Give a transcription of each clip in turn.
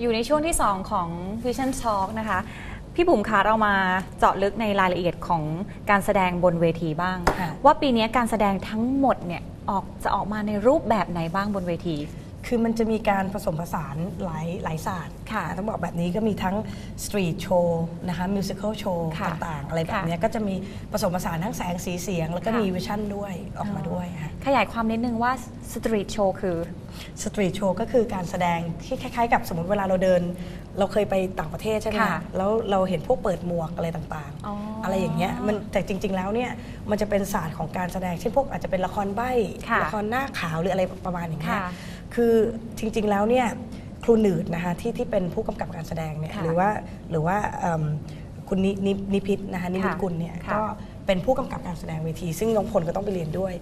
อยู่ในช่วงที่ 2 ของ Vision Talk นะคะ พี่บุ๋มคะเรามาเจาะลึกในรายละเอียดของการแสดงบนเวทีบ้างค่ะว่าปีนี้การแสดงทั้งหมดเนี่ยออกจะออกมาในรูปแบบไหนบ้างบนเวที คือมันจะมีการผสมผสานหลายหลายศาสตร์ค่ะต้องบอกแบบนี้ก็มีทั้งสตรีทโชว์นะคะมิวสิควลโชว์ค่ะต่างๆ อะไรแบบค่ะ เนี้ยก็จะมีผสมผสานทั้งแสงสีเสียง แล้วก็ค่ะมีวิชั่นด้วยออกมาด้วยค่ะ ขยายความนิดนึงว่าสตรีทโชว์คือ สตรีทโชว์ก็คือการแสดงที่คล้ายๆ กับสมมติเวลาเราเดิน เราเคยไปต่างประเทศใช่ไหมค่ะคะแล้วเราเห็นพวกเปิดหมวกอะไรต่างอ๋ออๆ อะไรอย่างเงี้ยมันแต่จริง ๆ แล้วเนี่ยมันจะเป็นศาสตร์ของการแสดงเช่นพวกอาจจะเป็นละครใบ้ค่ะละครหน้าขาวหรืออะไรประมาณอย่างเงี้ยค่ะ คือจริงๆแล้วเนี่ยครูหนืดนะคะที่ที่เป็นผู้กำกับการแสดงเนี่ยค่ะหรือว่าหรือว่าเอิ่มคุณนินินิพิษนะคะนิพิษกุลเนี่ยค่ะก็เป็นผู้กำกับการแสดงเวที ซึ่งน้องพลก็ต้องไปเรียนด้วย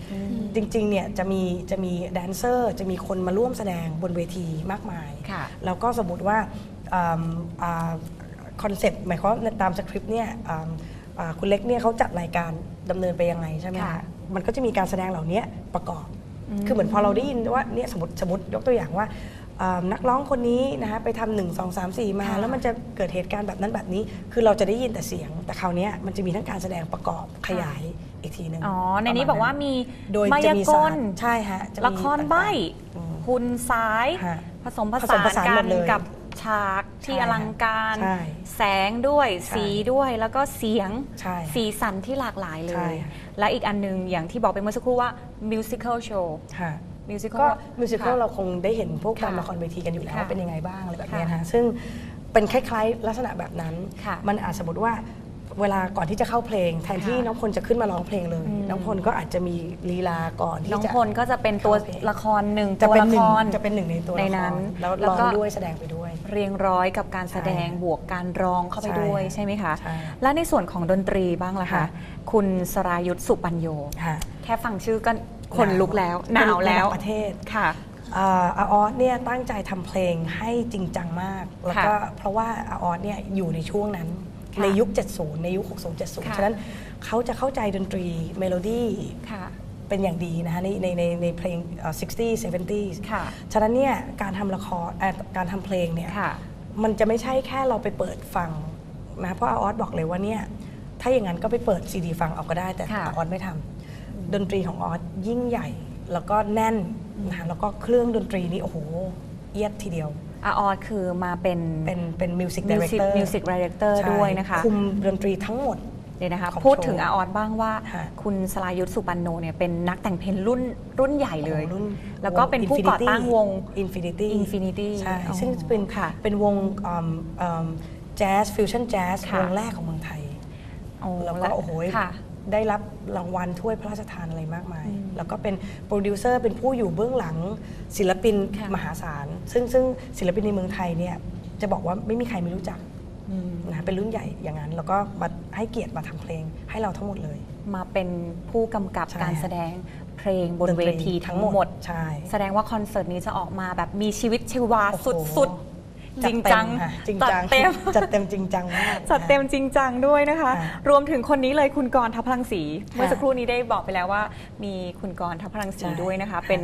จริงๆเนี่ยจะมีจะมีแดนเซอร์ จะมีคนมาร่วมแสดงบนเวทีมากมาย ค่ะ แล้วก็สมมติว่าคอนเซ็ปต์หมายความว่าตามสคริปต์เนี่ยอ่าอ่าคุณเล็กเนี่ยเขาจัดรายการดำเนินไปยังไงใช่ไหมค่ะ คะมันก็จะมีการแสดงเหล่านี้ประกอบอืม คือเหมือนพอเราได้ยินว่าเนี่ยสมมติสมมติยกตัวอย่างว่าอ่านักร้องคนนี้นะคะไปทำหนึ่งสองสามสี่มาค่ะแล้วมันจะเกิดเหตุการณ์แบบนั้นแบบนี้ คือเราจะได้ยินแต่เสียง แต่คราวเนี้ยมันจะมีทั้งการแสดงประกอบขยายอีกทีหนึ่งอ๋อ ในนี้ประมณบอกว่ามีโดยมาจะยามีกศาลสตร์ใช่ฮะจะมีละครใบ้อืมคุณซ้ายฮะผสมผผสสามผสานนหมกันดเลยกับฉากที่ใช่อลังการใช่แสงด้วยใช่สีด้วยแล้วก็เสียงใช่สีสันที่หลากหลายเลใช่ยค่ะ และอีกอันหนึงอย่างที่บอกไปเมื่อสักครู่ว่า musical show ค่ะ musical ก็มิวสิควลค่ะเราคงได้เห็นพวกค่ะตามละครเวทีกันอยู่แล้วค่ะว่าเป็นยังไงบ้างอะไรแบบเนี้ยค่ะนะคะซึ่งเป็นคล้ายๆลักษณะแบบนั้น ค่ะมันอาจสมมติว่า เวลาก่อนที่จะเข้าเพลง แทนที่ค่ะน้องพลจะขึ้นมาร้องเพลงเลยอืมน้องพลก็อาจจะมีลีลาก่อนที่น้องจะพลก็จะเป็นตัวเข้าเพลงละครหนึ่งจะตัวเป็นละหคนึ่งรจะเป็นหนึ่งในตัวในละคนั้นรแล้วแล้วร้องก็ด้วยแสดงไปด้วย เรียงร้อยกับการแสดงใช่บวกการร้องเข้าไปใช่ด้วยใช่ไหมคะใช่และในส่วนของดนตรีบ้างล่ะคะค่ะคุณสรายุทธสุปัญโยค่ะแค่ฟังชื่อก็ขนลุกแล้วหนาวเป็นแล้วระดับประเทศค่ะอาอาออสเนี่ยตั้งใจทำเพลงให้จริงจังมาก แล้วก็ค่ะเพราะว่าอาออสเนี่ยอยู่ในช่วงนั้นค่ะ ในยุค 70 ในยุค 60 70ค่ะฉะนั้นเขาจะเข้าใจดนตรีเมโลดี้ค่ะเป็นอย่างดีนะคะในในในในเพลงเอ่อ60 70ค่ะฉะนั้นเนี่ยการทำละครเอ่อการทำเพลงเนี่ยค่ะมันจะไม่ใช่แค่เราไปเปิดฟังนะเพราะอาออสบอกเลยว่าเนี่ยถ้าอย่างนั้นก็ไปเปิดซีดีฟังเอาก็ได้แต่ค่ะอาออสไม่ทำดนตรีของอาออสยิ่งใหญ่แล้วก็แน่นนะคะแล้วก็เครื่องดนตรีนี่โอ้โหเอียดทีเดียว อาออสคือมาเป็นเป็นเป็นมิวสิกดีมิวเรคสิกเตอร์มิวสิกดีเรคเตอร์ด้วยนะคะคุมดนตรีทั้งหมด เดี๋ยวนะคะของพูดโชว์ถึงอาออสบ้างว่าค่ะคุณสลายุทธสุปันโนเนี่ยเป็นนักแต่งเพลงรุ่นรุ่นใหญ่เลยโอ้โหรุ่นแล้วก็เป็นผู้ก่อตั้งวง Infinity Infinity ใช่อ๋อซึ่งเป็นค่ะ เป็นวงแจ๊สฟิวชั่นแจ๊สค่ะ วงแรกของเมืองไทย โอ้แล้วก็โอ้โห ค่ะ ได้รับรางวัลถ้วยพระราชทานอะไรมากมายอืมแล้วก็เป็นโปรดิวเซอร์เป็นผู้อยู่เบื้องหลังศิลปินค่ะมหาศาล ซึ่งซึ่งศิลปินในเมืองไทยเนี่ยจะบอกว่าไม่มีใครไม่รู้จักอืมนะเป็นรุ่นใหญ่อย่างนั้น แล้วก็มาให้เกียรติมาทำเพลงให้เราทั้งหมดเลย มาเป็นผู้กำกับใช่การแสดงเพลงบนดนตรีเวทีทั้งหมดใช่แสดงว่าคอนเสิร์ตนี้จะออกมาแบบมีชีวิตชีวาโอ้โหสุดๆ จริงจังจัดเต็มค่ะจริงจัง จัดเต็ม จัดเต็มจริงจังมาก จัดเต็มจริงจังด้วยนะคะ ค่ะรวมถึงคนนี้เลยคุณกรณ์ทัพพลังศรีค่ะเมื่อสักครู่นี้ได้บอกไปแล้วว่า มีคุณกรณ์ทัพพลังศรีใช่ด้วยนะคะ ค่ะเป็น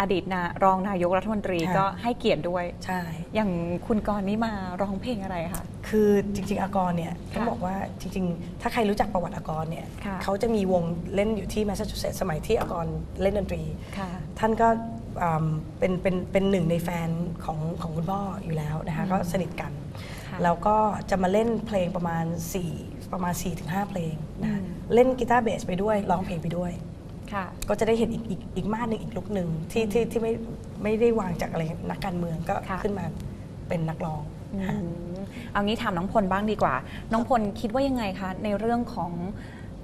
อดีตนารองนายกรัฐมนตรีค่ะ ก็ให้เกียรติด้วย ใช่ อย่างคุณกรณ์นี่มาร้องเพลงอะไรคะ คือจริง ๆ อากรเนี่ยค่ะต้องบอกว่าจริง ๆ ถ้าใครรู้จักประวัติอากรเนี่ยค่ะ เขาจะมีวงเล่นอยู่ที่แมสซาชูเซตส์สมัยที่อากรเล่นดนตรี ค่ะ ท่านก็อืม เป็นเป็นเป็นหนึ่งในแฟนของของคุณพ่ออยู่แล้วนะคะอืมก็สนิทกันค่ะแล้วก็จะมาเล่นเพลงประมาณ 4 ประมาณ 4-5 เพลงนะคะอืมเล่นกีตาร์เบสไปด้วยร้องเพลงไปด้วยค่ะก็จะได้เห็นอีกอีกอีกมาดหนึ่งอีกลุกหนึ่งที่ที่ที่ไม่ไม่ได้วางจากอะไรนักการเมืองก็ค่ะขึ้นมาเป็นนักร้องอืค่ะมเอางี้ถามน้องพลบ้างดีกว่า น้องพลคิดว่ายังไงคะในเรื่องของ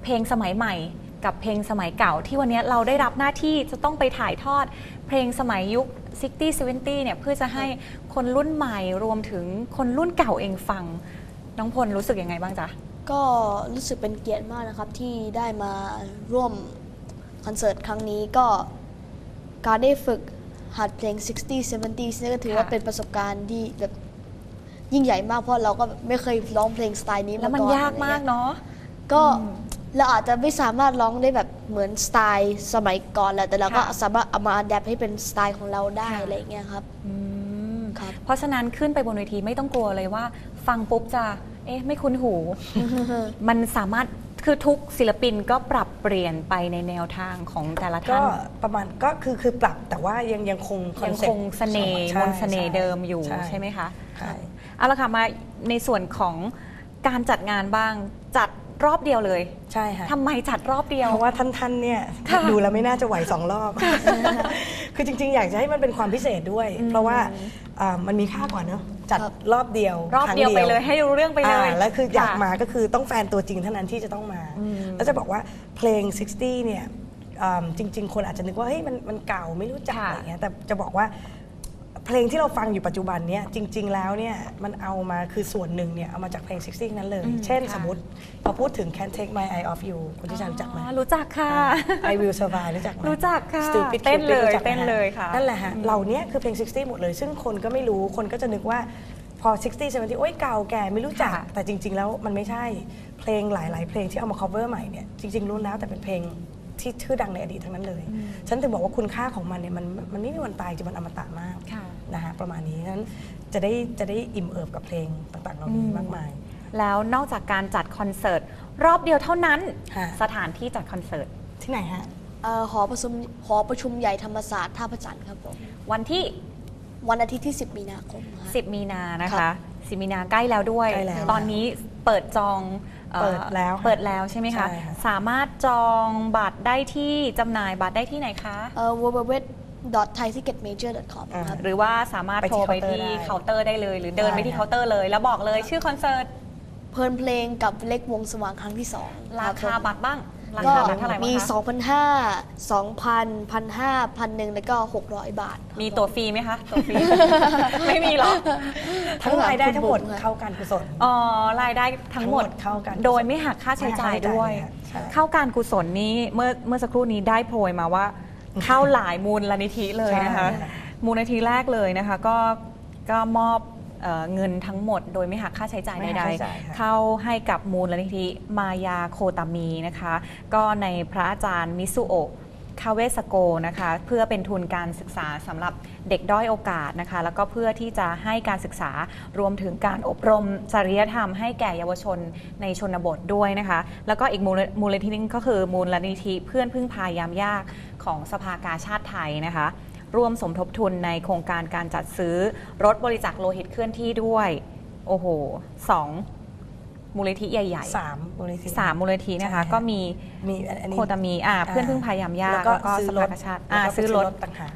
เพลงสมัยใหม่ กับเพลงสมัยเก่า ที่วันนี้เราได้รับหน้าที่จะต้องไปถ่ายทอด เพลงสมัยยุค 60 70 เนี่ยเพื่อจะให้คนรุ่นใหม่รวมถึงคนรุ่นเก่าเองฟัง น้องพลรู้สึกยังไงบ้างจ๊ะ ก็รู้สึกเป็นเกียรติมากนะครับที่ได้มาร่วมคอนเสิร์ตครั้งนี้ก็การได้ฝึกหัดเพลง 60 70นี่ก็ถือว่าค่ะเป็นประสบการณ์ที่แบบยิ่งใหญ่มากเพราะเราก็ไม่เคยร้องเพลงสไตล์นี้แล้วมันก่อนยากมากอะไรเงี้ยเนาะก็อืม เราอาจจะไม่สามารถร้องได้แบบเหมือนสไตล์สมัยก่อนแหละแต่เราก็ค่ะ สามารถเอามาอัดแอปให้เป็นสไตล์ของเราได้ค่ะอะไรเงี้ยครับ อืมครับ เพราะฉะนั้นขึ้นไปบนเวทีไม่ต้องกลัวเลยว่า ฟังปุ๊บจะ เอ๊ะ ไม่คุ้นหู มันสามารถคือทุกศิลปินก็ปรับเปลี่ยนไปในแนวทางของแต่ละก็ท่าน ประมาณก็คือคือปรับแต่ว่ายังยังคงยังอนซ็คปงต์เสน่ห์ใช่มนต์เสน่ห์ใช่เดิมอยู่ใช่ใช่ไหมคะ ใช่ เอาละค่ะมาในส่วนของการจัดงานบ้างจัด รอบเดียวเลยใช่ค่ะทำไมจัดรอบเดียว เพราะว่าท่านท่านๆเนี่ยค่ะดูแล้วไม่น่าจะไหวสองรอบ คือจริง ๆ อยากจะให้มันเป็นความพิเศษด้วย เพราะว่าอ่ามันมีค่ากว่าเนอะจัดครับรอบเดียว รอบคงเดียวไปเลยให้รู้เรื่องไปเลยอ่าแล้วคืออยากค่ะมาก็คือต้องแฟนตัวจริงเท่านั้นที่จะต้องมา แล้วจะบอกว่าเพลง 60 เนี่ยอ่าจริง ๆ คนอาจจะนึกว่าเฮ้ยมันมันเก่าไม่รู้จักค่ะอะไรเงี้ยแต่จะบอกว่า เพลงที่เราฟังอยู่ปัจจุบันเนี่ยจริง ๆ แล้วเนี่ยมันเอามาคือส่วนหนึ่งเนี่ยเอามาจากเพลง60นั้นเลยอืมเช่นค่ะสมมติพอพูดถึง Can't Take My Eye Off You คุณที่ชารู้จักไหมอ๋อรู้จักค่ะ I Will Survive รู้จักไหมรู้จักค่ะ Stupid เต้น Cupid เลยรู้จักไหมเต้นเลยค่ะนั่นแหละฮะเหล่านี้คือเพลง60หมดเลย ซึ่งคนก็ไม่รู้คนก็จะนึกว่าพอ 60 70 โอ้ยเก่าแก่ไม่รู้จักค่ะแต่จริง ๆ แล้วมันไม่ใช่เพลงหลาย ๆ เพลงที่เอามา cover ใหม่เนี่ยจริง ๆ รู้แล้วแต่เป็นเพลงที่ชื่อดังในอดีตทั้งนั้นเลย ฉันถึงบอกว่าคุณค่าของมันเนี่ยมันมันไม่มีวันตายจริงมันอมตะมากค่ะ นะฮะประมาณนี้นั้นจะได้จะได้อิ่มเอิบกับเพลงต่างๆ เหล่านี้มากมาย แล้วนอกจากการจัดคอนเสิร์ตรอบเดียวเท่านั้น ค่ะ สถานที่จัดคอนเสิร์ตที่ไหนฮะ เอ่อหอประชุมหอประชุมใหญ่ธรรมศาสตร์ท่าพระจันทร์ครับผมวันที่ วันอาทิตย์ที่ 10 มีนาคมฮะ10 มีนานะครัคะ บ10 มีนาใกล้แล้วด้วย ใกล้แล้วตอนนี้เปิดจองอ่อเปิดแล้วค่ะเปิดแล้วใช่ไหมคะ ใช่ค่ะ สามารถจองบัตรได้ที่จำหน่ายบัตรได้ที่ไหนคะ เอ่อ www.thaiticketmajor.com ครับ หรือว่าสามารถไปที่โทรไปเคาน์เตอร์ที่ได้เคาน์เตอร์ได้เลย หรือเดินไปที่ใช่ค่ะเคาน์เตอร์เลย แล้วบอกเลยชื่อคอนเสิร์ตเพลินเพลงกับเล็กวงสว่างครั้งที่ 2 ราคาบัตรบ้างราก็คาบัตรเท่าไหร่บ้างมี คะ2,500 2,000 1,500 1,000แล้วก็ 600 บาท มีตั๋วฟรีไหมคะตั๋วฟรี ไม่มีหรอ ทั้งรายได้ทั้งหมดคุณบุ๋มค่ะเข้าการกุศล อ๋อรายได้ทั้งหมดทั้งหมดเข้ากันโดยไม่หักค่าใช้จ่ายด้วยไม่หักค่าใช้จ่ายเลยค่ะใช่ เข้าการกุศลนี้เมื่อเมื่อสักครู่นี้ได้โพยมาว่า เข้าหลายมูลนิธิเลยนะคะใช่มูลนิธิแรกเลยนะคะก็ก็มอบเอ่อเงินทั้งหมดโดยไม่หักค่าใช้จ่ายไม่ใดหักค่าใช้จ่ายค่ะๆเข้าให้กับมูลนิธิมายาโคตามีนะคะ ก็ในพระอาจารย์มิสุโอะ คาเวสโกนะคะเพื่อเป็นทุนการศึกษาสำหรับเด็กด้อยโอกาสนะคะแล้วก็เพื่อที่จะให้การศึกษารวมถึงการอบรมจริยธรรมให้แก่เยาวชนในชนบทด้วยนะคะแล้วก็อีกมูลนิธินึงก็คือมูลนิธิเพื่อนพึ่งพายามยากของสภากาชาติไทยนะคะร่วมสมทบทุนในโครงการการจัดซื้อรถบริจาคโลหิตเคลื่อนที่ด้วย โอ้โหสอง มูลนิธิใหญ่สามมูลนิธิๆสามมูลนิธินะคะใช่ก็มีมีอันอันนี้โคตามีอ่าเพื่อนพึ่งพายามยากแล้วก็แล้วก็ซื้อสรภาถกาชาติแล้วอ่าก็ไปซื้อรถต่างหาก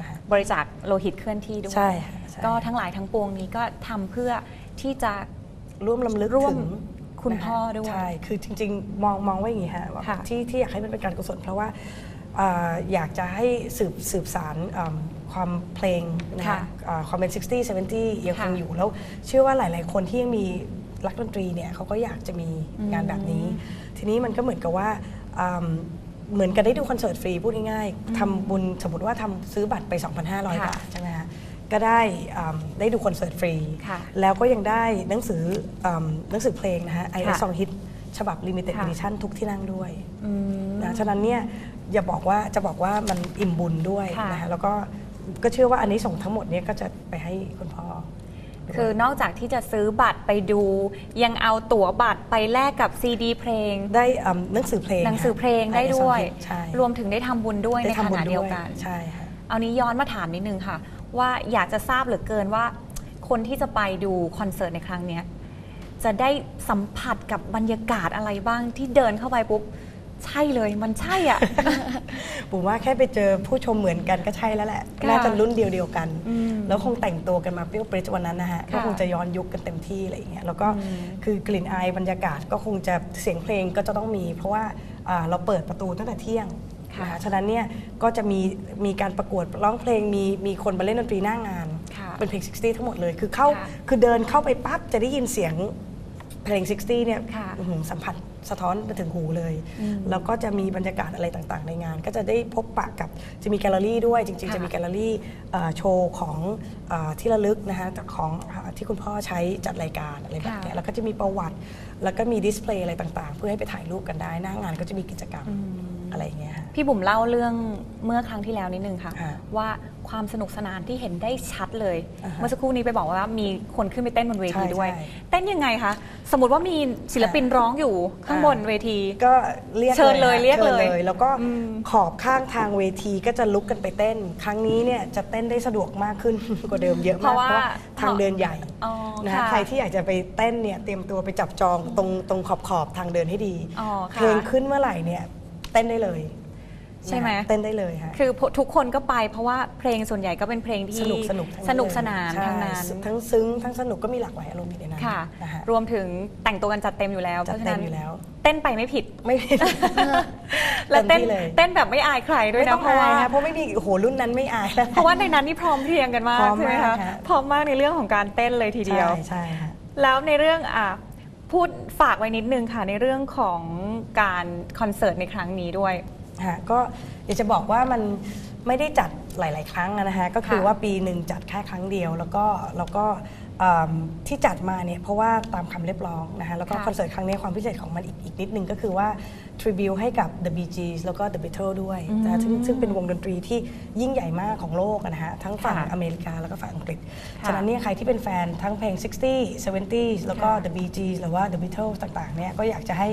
นะฮะบริจาคโลหิตเคลื่อนที่ด้วยใช่ค่ะใช่ก็ทั้งหลายทั้งปวงนี้ก็ทำเพื่อที่จะร่วมลำลึกร่วมถึงคุณนะฮะพ่อด้วยใช่คือจริง ๆ มองมองว่าอย่างนี้ฮะว่าค่ะที่ที่อยากให้มันเป็นการกุศลเพราะว่าอ่าอยากจะให้สืบสืบสารอืมความเพลงนะค่ะฮะอ่าความเป็น 60 70 ยังคงค่ะอยู่แล้วเชื่อว่าหลาย ๆ คนที่ยังมี รักดนตรีเนี่ยเขาก็อยากจะมีงานแบบนี้ ทีนี้มันก็เหมือนกับว่าอืมเหมือนกันได้ดูคอนเสิร์ตฟรีพูดง่ายๆทำบุญสมมติว่าทำซื้อบัตรไป 2,500ค่ะบาทใช่ไหมฮะก็ได้อืมได้ดูคอนเสิร์ตฟรีค่ะแล้วก็ยังได้หนังสืออืมหนังสือเพลงนะฮะไอเอค่ะสองฮิตฉบับ Limited ค่ะ Edition ทุกที่นั่งด้วยอืมนะฉะนั้นเนี่ยอย่าบอกว่าจะบอกว่ามันอิ่มบุญด้วยค่ะนะฮะแล้วก็ก็เชื่อว่าอันนี้ส่งส์ทั้งหมดเนี่ยก็จะไปให้คุณพ่อด้วย คือนอกจากที่จะซื้อบัตรไปดู ยังเอาตั๋วบัตรไปแลกกับซีดีเพลง ได้อืมหนังสือเพลงหนังสือเพลงฮะได้ด้วย IS 2ใช่รวมถึงได้ทำบุญด้วยในได้ขทำบุญณะเดียวกัน ใช่ค่ะเอานี้ย้อนมาถามนิดนึงค่ะ ว่าอยากจะทราบเหลือเกินว่า คนที่จะไปดูคอนเสิร์ตในครั้งเนี้ยจะได้สัมผัสกับบรรยากาศอะไรบ้างที่เดินเข้าไปปุ๊บ ใช่เลยมันใช่อะ ผมว่าแค่ไปเจอผู้ชมเหมือนกันก็ใช่แล้วแหละค่ะน่าจะรุ่นเดียวเดียวๆกันอืมแล้วคงแต่งตัวกันมาเปรี้ยวปริ้ดวันนั้นนะฮะค่ะก็คงจะย้อนยุคกันเต็มที่อะไรอย่างเงี้ย แล้วก็อืมคือกลิ่นอายบรรยากาศก็คงจะเสียงเพลงก็จะต้องมี เพราะว่าอ่าเราเปิดประตูตั้งแต่เที่ยงค่ะนะคะฉะนั้นเนี่ยก็จะมีมีการประกวดร้องเพลงมีมีคนมาเล่นดนตรีหน้างานค่ะเป็นเพลง 60 ทั้งหมดเลย คือเข้าค่ะคือเดินเข้าไปปั๊บจะได้ยินเสียงเพลง 60 เนี่ยค่ะอื้อหือสัมผัส สะท้อนไปถึงหูเลยอืมแล้วก็จะมีบรรยากาศอะไรต่างๆ ในงาน ก็จะได้พบปะกับจะมีแกลเลอรี่ด้วยจริงๆค่ะจะมีแกลเลอรี่เอ่อโชว์ของเออที่ระลึกนะคะจากของเอ่อที่คุณพ่อใช้จัดรายการอะไรแบบเนี้ยค่ะแล้วก็จะมีประวัติ แล้วก็มีดิสเพลย์อะไรต่างๆ เพื่อให้ไปถ่ายรูปกันได้หน้างานก็จะมีกิจกรรม อืมอะไรอย่างเงี้ยค่ะพี่บุ๋มเล่าเรื่องเมื่อครั้งที่แล้วนิดนึงค่ะค่ะว่าความสนุกสนานที่เห็นได้ชัดเลย อ่าฮะเมื่อสักครู่นี้ไปบอกว่ามีคนขึ้นไปเต้นบนเวทีใช่ด้วย ใช่เต้นยังไงคะสมมติว่ามีศิลปินร้องอยู่ข้างบนเวที ก็เรียกเชิญเลยค่ะเรียกเลยชิญแล้วก็อืม ขอบข้างทางเวทีก็จะลุกกันไปเต้น ครั้งนี้เนี่ยจะเต้นได้สะดวกมากขึ้น กว่าเดิมเยอะเพมากราะว่าทางเดินใหญ่ อ๋อนะค่ะคะใครที่อยากจะไปเต้นเนี่ยเตรียมตัวไปจับจองตรงตรงขอบขอบๆทางเดินให้ดี อ๋อค่ะเพลงขึ้นเมื่อไหร่เนี่ย เต้นได้เลยใช่ไหม นะคะเต้นได้เลยฮะคือทุกคนก็ไปเพราะว่าเพลงส่วนใหญ่ก็เป็นเพลงที่สนุกสนุกทั้งสนุกสนานใช่ทั้งนั้นทั้งซึ้งทั้งสนุกก็มีหลากหลายอารมณ์อยู่ในนั้นค่ะ นะฮะรวมถึงแต่งตัวกันจัดเต็มอยู่แล้วจัดพราะฉะเต็นั้มนอยู่แล้ว เต้นไปไม่ผิด ไม่และเต้นเต็มที่เลย เต้นแบบไม่อายใครด้วยไม่นะต้องเพราะอาว่ายนะเพราะไม่มีโอ้โหรุ่นนั้นไม่อายแล้ว เพราะว่าในนั้นนี่พร้อมเพรียงกันมากพร้อมใช่ไหมมากคะค่ะ พร้อมมากในเรื่องของการเต้นเลยทีเดียว ใช่ใช่ค่ะ แล้วในเรื่องอะ พูดฝากไว้นิดนึงค่ะในเรื่องของการคอนเสิร์ตในครั้งนี้ด้วยฮะก็อยากจะบอกว่ามันไม่ได้จัดหลาย ๆ ครั้งนะฮะก็คือค่ะว่าปีหนึ่งจัดแค่ครั้งเดียว แล้วก็แล้วก็เอิ่มที่จัดมาเนี่ยเพราะว่าตามคำเรียกร้องนะฮะแล้วก็ค่ะ คอนเสิร์ตครั้งนี้ความพิเศษของมันอีกอีกนิดนึงก็คือว่า tribute ให้กับ The Bee Gees แล้วก็ The Beatles ด้วยนะซึ่งซึ่งเป็นวงดนตรีที่ยิ่งใหญ่มากของโลกนะฮะ ทั้งฝั่งค่ะอเมริกาแล้วก็ฝั่งอังกฤษค่ะฉะนั้นเนี่ยใครที่เป็นแฟนทั้งเพลง 60 70 แล้วก็ค่ะ The Bee Gees หรือว่า The Beatles ต่างๆ เนี่ยก็อยากจะให้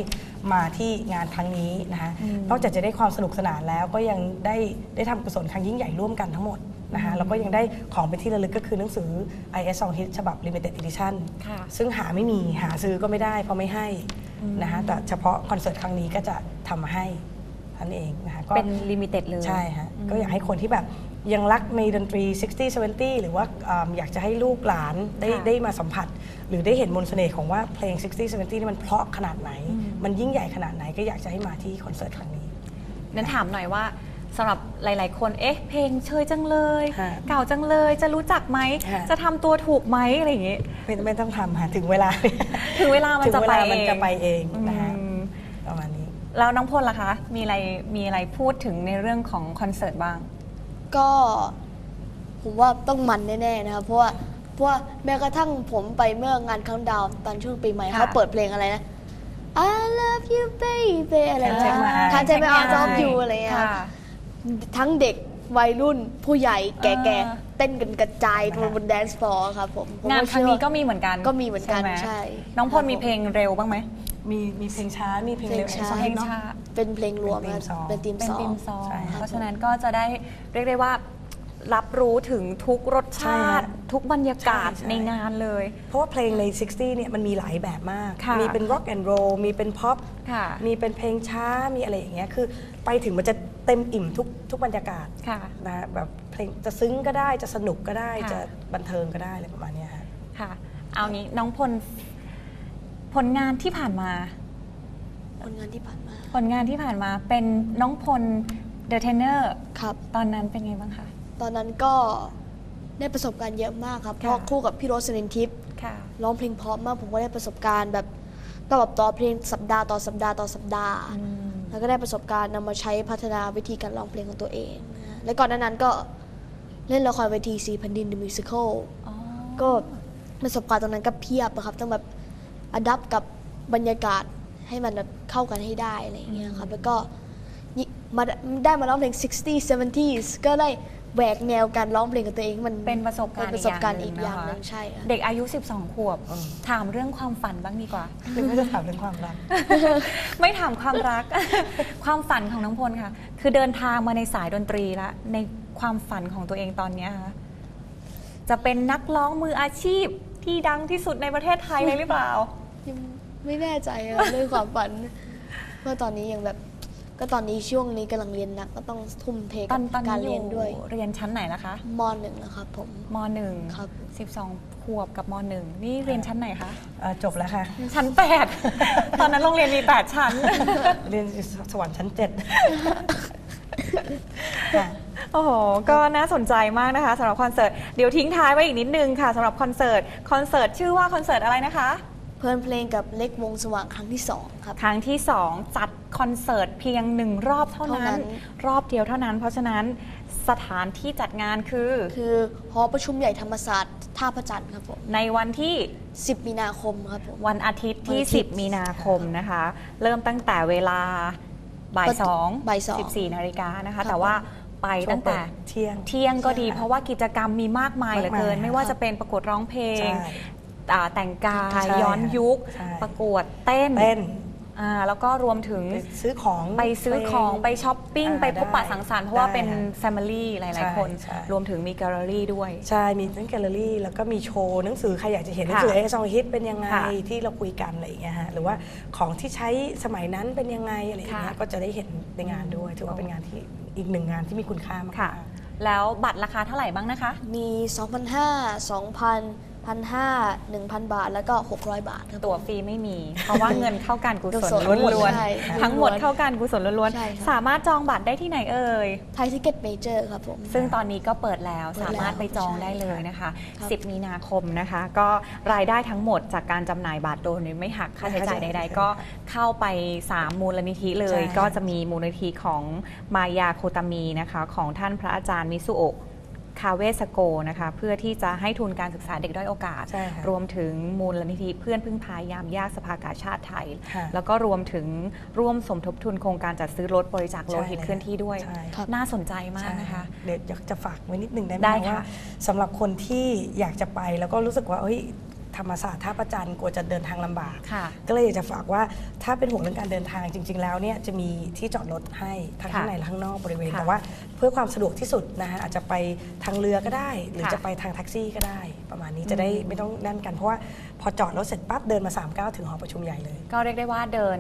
มาที่งานครั้งนี้นะคะนอกจากจะได้ความสนุกสนานแล้วก็ยังได้ได้ทำกุศลครั้งยิ่งใหญ่ร่วมกันทั้งหมดนะคะแล้วก็ยังได้ของเป็นที่ระลึกก็คือหนังสือ IS Song Hit ฉบับ Limited Edition ค่ะซึ่งหาไม่มีหาซื้อก็ไม่ได้เพราะไม่ให้ นะคะแต่เฉพาะคอนเสิร์ตครั้งนี้ก็จะทำมาให้ท่านเองนะคะก็เป็นลิมิเต็ดเลย ใช่ฮะก็อยากให้คนที่แบบยังรักในดนตรี 60 70 หรือว่าอ่าอยากจะให้ลูกหลานได้ค่ะได้มาสัมผัส หรือได้เห็นมนต์เสน่ห์ของว่าเพลง 60 70 นี่มันเพราะขนาดไหน มันยิ่งใหญ่ขนาดไหนก็อยากจะให้มาที่คอนเสิร์ตครั้งนี้นั้นถามหน่อยว่า สำหรับหลาย ๆ คน เอ๊ะ เพลงเชยจังเลย ค่ะ เก่าจังเลย จะรู้จักไหมค่ะจะทำตัวถูกไหมอะไรอย่างงี้ ไม่ไม่ต้องทำค่ะถึงเวลาถึงเวลามันถึงจะเวไปลาเองมันจะไปเองนะคะอืมประมาณนี้ แล้วน้องพลล่ะคะ มีอะไร มีอะไรพูดถึงในเรื่องของคอนเสิร์ตบ้าง ก็ผมว่าต้องมันแน่ๆนะครับ เพราะว่าเพราะว่าแม้กระทั่งผมไปเมื่องานคังดาวตอนช่วงปีใหม่ค่ะเขาเปิดเพลงอะไรนะ I love you baby อะไร Can't take my eyes คันเทไม่เอา Can't จ take อบ my อยู่ eyes อะไรเงี้ยครับ ค่ะ ทั้งเด็กวัยรุ่นผู้ใหญ่แก่เออๆเต้นกันกระจายบนแดนซ์ฟลอร์ครับผมผมงานก็ครั้งเชื่อนี้ก็มีเหมือนกันก็มีเหมือนกันไหใช่ น้องพลครับมีเพลงเร็วบ้างไหมมีมีเพลงช้า มีเพลงเร็วเพลงช้าไอ้เพลงเนาะช้าเป็นเพลงรวมเป็นธีมครับซองเป็นทีมเป็นสองติมซองใช่ครับเพราะฉะนั้นก็จะได้เรียกได้ว่ารับรู้ถึงทุกรสใช่ชาฮะติ ทุกบรรยากาศใช่ใช่ในงานเลย เพราะว่าเพลงใน 60 เนี่ยมันมีหลายแบบมากค่ะมีเป็น rock and roll มีเป็น pop ค่ะมีเป็นเพลงช้ามีอะไรอย่างเงี้ยคือไปถึงมันจะเต็มอิ่มทุกทุกบรรยากาศค่ะนะฮะแบบเพลงจะซึ้งก็ได้จะสนุกก็ได้ค่ะ จะบันเทิงก็ได้อะไรประมาณเนี้ยฮะค่ะ เอางี้น้องพลผลงานที่ผ่านมา ผลงานที่ผ่านมาผลงานที่ผ่านมาเป็นน้องพลเดอะเทนเนอร์ครับ ตอนนั้นเป็นไงบ้างคะ ตอนนั้นก็ได้ประสบการณ์เยอะมากครับ เพราะค่ะคู่กับพี่โรสลินทิพย์ค่ะ ร้องเพลงเพราะมากผมก็ได้ประสบการณ์แบบตลบต่อเพลงสัปดาห์ต่อสัปดาห์ต่อสัปดาห์ แล้วก็ได้ประสบการณ์นำมาใช้พัฒนาวิธีการร้องเพลงของตัวเองนะฮะและก่อนหน้านั้นก็เล่นละครเวทีสีพันดิน The Musical อ๋อก็ประสบการณ์ตรงนั้นก็เพียบอะครับต้องแบบอัดับกับบรรยากาศให้มันแบบเข้ากันให้ได้อะไรอย่างเงี้ยครับแล้วก็ยิมาได้มาร้องเพลง 60s 70s ก็ได้ แหวกแนวการร้องเพลงของตัวเองมันเป็นประสบการณ์เป็นประสบการณ์อีอีกกอาอย่ย่างงหหนึ่นึ่งงใช่ครับเด็กอายุ 12 ขวบอืมถามเรื่องความฝันบ้างดีกว่า หรือว่าจะถามเรื่องความรัก ไม่ถามความรัก ความฝันของน้องพลค่ะ คือเดินทางมาในสายดนตรีแล้วในความฝันของตัวเองตอนเนี้ยค่ะจะเป็นนักร้องมืออาชีพที่ดังที่สุดในประเทศไทยเลยหรือเปล่ายังไม่แน่ใจครับเรื่องความฝันเพราะตอนนี้ยังแบบ ก็ตอนนี้ช่วงนี้กำลังเรียนหนักก็ต้องทุ่มเทตกัอนบตอนการนี้อเรียนยู่ด้วยเรียนชั้นไหนนะคะมหนึ่งนะครับผม มหนึ่งครับ สิบสองขวบกับมหนึ่งนี่เรียนชั้นไหนคะ เอ่อจบแล้วค่ะ ชั้นแปด ตอนนั้นโรงเรียนมีแปดชั้น เรียนสวรรค์ชั้นเจ็ดค่ะโอ้โห ก็น่าสนใจมากนะคะสำหรับคอนเสิร์ต เดี๋ยวทิ้งท้ายไว้อีกนิดนึงค่ะสำหรับคอนเสิร์ต คอนเสิร์ตชื่อว่าคอนเสิร์ตอะไรนะคะ เพลินเพลงกับเล็กวงสว่างครั้งที่สองครับ ครั้งที่ 2 จัดคอนเสิร์ตเพียงหนึ่งรอบเท่านั้เท่านั้นนรอบเดียวเท่านั้น เพราะฉะนั้นสถานที่จัดงานคือ คือหอประชุมใหญ่ธรรมศาสตร์ท่าพระจันทร์ครับผมในวันที่ 10 มีนาคมครับผมวันอาทิตย์ที่วันอาทิตย์10 มีนาคมนะคะ เริ่มตั้งแต่เวลาบ่ายประตูสองบ่ายสองสิบสี่นาฬิกานะครัคะบแต่ว่าไปตั้งแต่เที่ยงเที่ยงก็ดีใช่เพราะว่ากิจกรรมมีมากมายเหลือเกินมากมายไม่ว่าจะเป็นประกวดร้องเพลงใช่ อ่าแต่งกายใช่ย้อนยุค ใช่ ประกวดเต้นเต้นอ่าแล้วก็รวมถึงไปซื้อของ ไปซื้อของไปช้อปปิ้ง อ่าไปพบปะได้สังสรรค์เพราะว่าได้เป็นค่ะแฟมิลี่หลายใช่ๆคนใช่ รวมถึงมีแกลเลอรี่ด้วย ใช่ มีทั้งแกลเลอรี่ แล้วก็มีโชว์หนังสือ ใครอยากจะเห็นหนังค่ะสือเอซองฮิตเป็นยังไงค่ะที่เราคุยกันอะไรอย่างเงี้ยฮะ หรือว่าของที่ใช้สมัยนั้นเป็นยังไงอะไรอย่างเงี้ย ค่ะ ก็จะได้เห็นในงานด้วย ถือว่าเป็นงานที่อีกหนึ่งงานที่มีคุณค่ามากๆค่ะ แล้วบัตรราคาเท่าไหร่บ้างนะคะ มี 2,500 2,000 1,500 1,000บาทแล้วก็ 600 บาทครับ ตั๋วฟรีไม่มี เพราะว่าเงินเข้าการกุศลกุศลล้วนใช่ๆทั้งหมดเข้าการกุศลล้วนใช่ค่ะๆสามารถจองบัตรได้ที่ไหนเอ่ย ไทยทิเก็ตเมเจอร์ครับผม ซึ่งตอนนี้ก็เปิดแล้วเปิดแล้วสามารถไปจองใช่ได้เลยนะคะ ครับ 10 มีนาคมนะคะ ก็รายได้ทั้งหมดจากการจำหน่ายบัตรโดยไม่หักค่าใช้จ่ายใด ๆ ก็เข้าไป 3 มูลนิธิเลย ใช่ ก็จะมีมูลนิธิของมายาโคตามีนะคะ ของท่านพระอาจารย์มิสุโอะ คาเวสโกนะคะเพื่อที่จะให้ทุนการศึกษาเด็กด้อยโอกาส ใช่ค่ะรวมถึงมูลนิธิเพื่อนพึ่งพายามยากสภากาชาติไทย ค่ะ แล้วก็รวมถึงร่วมสมทบทุนโครงการจัดซื้อรถบริจาคโลหิตใช่เคลื่อนที่ด้วย ใช่ ครับ น่าสนใจมากนะคะเดี๋ยวอยากจะฝากไว้นิดนึงได้ไหมได้ว่าค่ะสำหรับคนที่อยากจะไปแล้วก็รู้สึกว่าเฮ้ย ธรรมศาสตร์ท่าประจันทร์กลัวจะเดินทางลำบากค่ะก็เลยอยากจะฝากว่าถ้าเป็นห่วงเรื่องการเดินทางจริง ๆ แล้วเนี่ยจะมีที่จอดรถให้ทั้งค่ะข้างในและข้างนอกบริเวณค่ะแต่ว่า เพื่อความสะดวกที่สุดนะคะอาจจะไปทางเรือก็ได้ หรือค่ะจะไปทางแท็กซี่ก็ได้ ประมาณนี้จะได้อืมไม่ต้องนั่นกันเพราะว่าพอจอดรถเสร็จปั๊บเดินมา3ามก้าวถึงหอประชุมใหญ่เลย ก็เรียกได้ว่าเดิน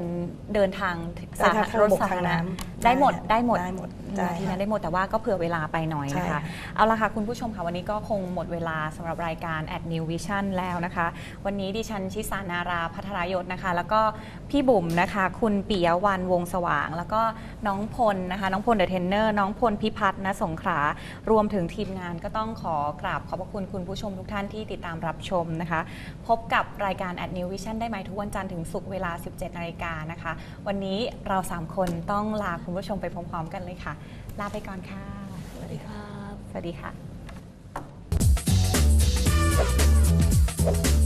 เดินทางเดินทางทางรถบกสาธารณะทางน้ำได้หมดใช่ได้หมดได้หมดใช่ทีนั้นได้หมดแต่ว่าก็เผื่อเวลาไปหน่อยนะใช่คะค่ะเอาละค่ะคุณผู้ชมค่ะวันนี้ก็คงหมดเวลาสำหรับรายการ at New Vision แล้วนะคะ วันนี้ดิฉันชิสานาราพัทรายศนะคะ แล้วก็พี่บุ๋มนะคะ คุณปิยวันวงสว่าง แล้วก็น้องพลนะคะ น้องพลเดอะเทนเนอร์น้องพลพิพัฒน์นะสงขลารวมถึงทีมงานก็ต้องขอกราบขอบพระคุณคุณผู้ชมทุกท่านที่ติดตามรับชมนะคะ พบกับรายการ at New Vision ได้ไหมทุกวันจันทร์ถึงศุกร์เวลา 17นาฬิกานะคะ วันนี้เราสามคนต้องลาคุณผู้ชมไปพร้อมๆ กันเลยค่ะ ลาไปก่อนค่ะ สวัสดีครับ สวัสดีค่ะ